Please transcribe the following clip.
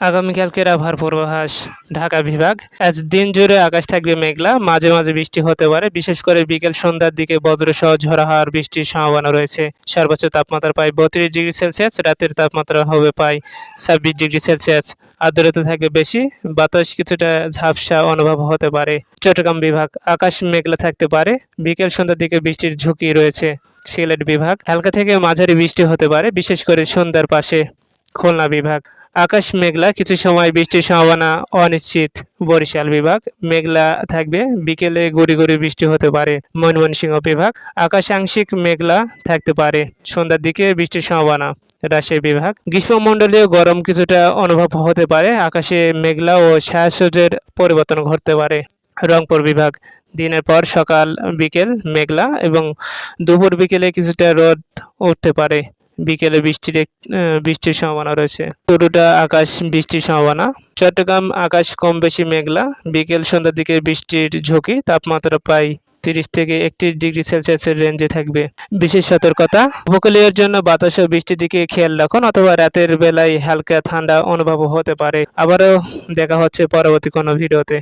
আগামীকালকের আবহাওয়ার পূর্বাভাস, ঢাকা বিভাগ। আজ দিন জুড়ে আকাশ থাকবে মেঘলা, মাঝে মাঝে বৃষ্টি হতে পারে। বিশেষ করে বিকেল সন্ধ্যার দিকে বজ্রসহ ঝড়ো হওয়ার বৃষ্টির সম্ভাবনা রয়েছে। সর্বোচ্চ তাপমাত্রা প্রায় বত্রিশ ডিগ্রি সেলসিয়াস, রাতের তাপমাত্রা হবে প্রায় ছাব্বিশ ডিগ্রি সেলসিয়াস। আর্দ্রতা থাকবে বেশি, বাতাস কিছুটা ঝাপসা অনুভব হতে পারে। চট্টগ্রাম বিভাগ, আকাশ মেঘলা থাকতে পারে। বিকেল সন্ধ্যার দিকে বৃষ্টির ঝুঁকি রয়েছে। সিলেট বিভাগ, হালকা থেকে মাঝারি বৃষ্টি হতে পারে, বিশেষ করে সন্ধ্যার পাশে। খুলনা বিভাগ আকাশ মেঘলা, কিছু সময় বৃষ্টির সম্ভাবনা অনিশ্চিত। বরিশাল বিভাগ, মেঘলা থাকবে, বিকেলে গুড়ি গুড়ি বৃষ্টি হতে পারে। ময়মনসিংহ বিভাগ আকাশ আংশিক মেঘলা থাকতে পারে। সন্ধ্যার দিকে বৃষ্টির সম্ভাবনা। রাজশাহী বিভাগ, গ্রীষ্মমণ্ডলীয় গরম কিছুটা অনুভব হতে পারে। আকাশে মেঘলা ও ছায়াসূর্যের পরিবর্তন ঘটতে পারে। রংপুর বিভাগ, দিনের পর সকাল বিকেল মেঘলা এবং দুপুর বিকেলে কিছুটা রোদ উঠতে পারে। বিকেলে বৃষ্টির বৃষ্টির সম্ভাবনা রয়েছে। পুরোটা আকাশ বৃষ্টির সম্ভাবনা। চট্টগ্রাম আকাশ কম বেশি মেঘলা। বিকেল সন্ধ্যার দিকে বৃষ্টির ঝুঁকি, তাপমাত্রা প্রায় তিরিশ থেকে একত্রিশ ডিগ্রি সেলসিয়াসের রেঞ্জে থাকবে। বিশেষ সতর্কতা উপকূলীয়ের জন্য বাতাস ও বৃষ্টির দিকে খেয়াল রাখুন, অথবা রাতের বেলায় হালকা ঠান্ডা অনুভব হতে পারে। আবারও দেখা হচ্ছে পরবর্তী কোনো ভিডিওতে।